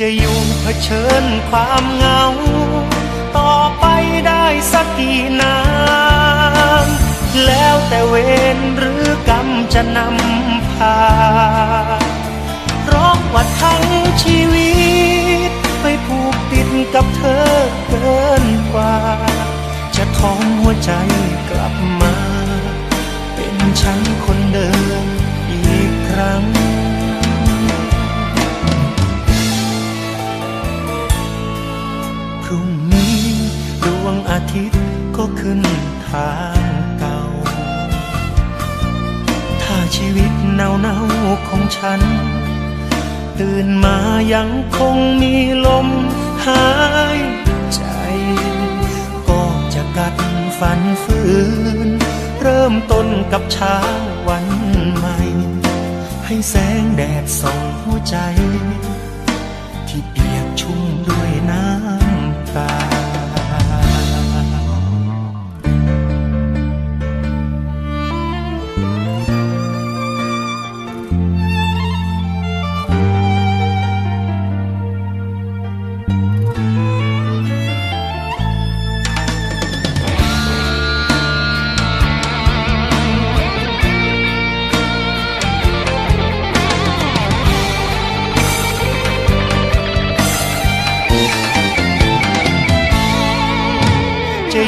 จะอยู่เผชิญความเหงา ต่อไปได้สักกี่นานแล้วแต่เวรหรือกรรมจะนำพาเพราะว่าทั้งชีวิต ไปผูกติดกับเธอเกินกว่า จะท้องหัวใจ ทิตย์ก็ขึ้นทางเก่า ถ้าชีวิตเนาเนาๆของฉัน ตื่นมายังคงมีลมหายใจ ก็จะกัดฟันฝืน เริ่มต้นกับเช้าวันใหม่ ให้แสงแดดส่องหัวใจ ที่เปียกชุ่มด้วย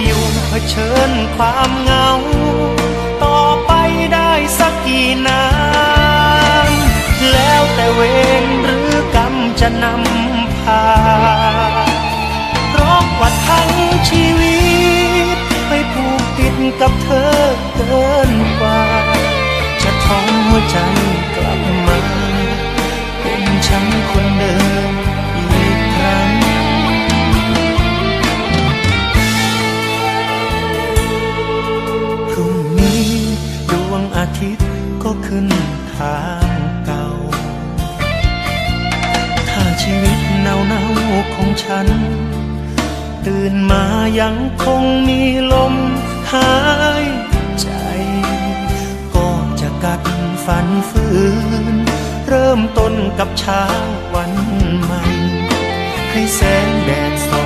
อยู่เผชิญความเหงา ต่อไปได้สักกี่นานแล้วแต่เวรหรือกรรมจะนำพาเพราะว่าทั้งชีวิตไปผูกติดกับเธอเกินกว่า จะท้องหัวใจ ก็ขึ้นทางเก่า ถ้าชีวิตเนาเนาๆของฉัน ตื่นมายังคงมีลมหายใจ ก็จะกัดฟันฝืน เริ่มต้นกับเช้าวันใหม่ ให้แสงแดดส่อง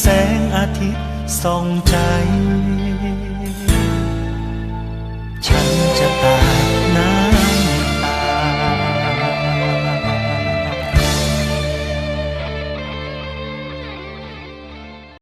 แสงอาทิตย์ส่องใจ ฉันจะตาย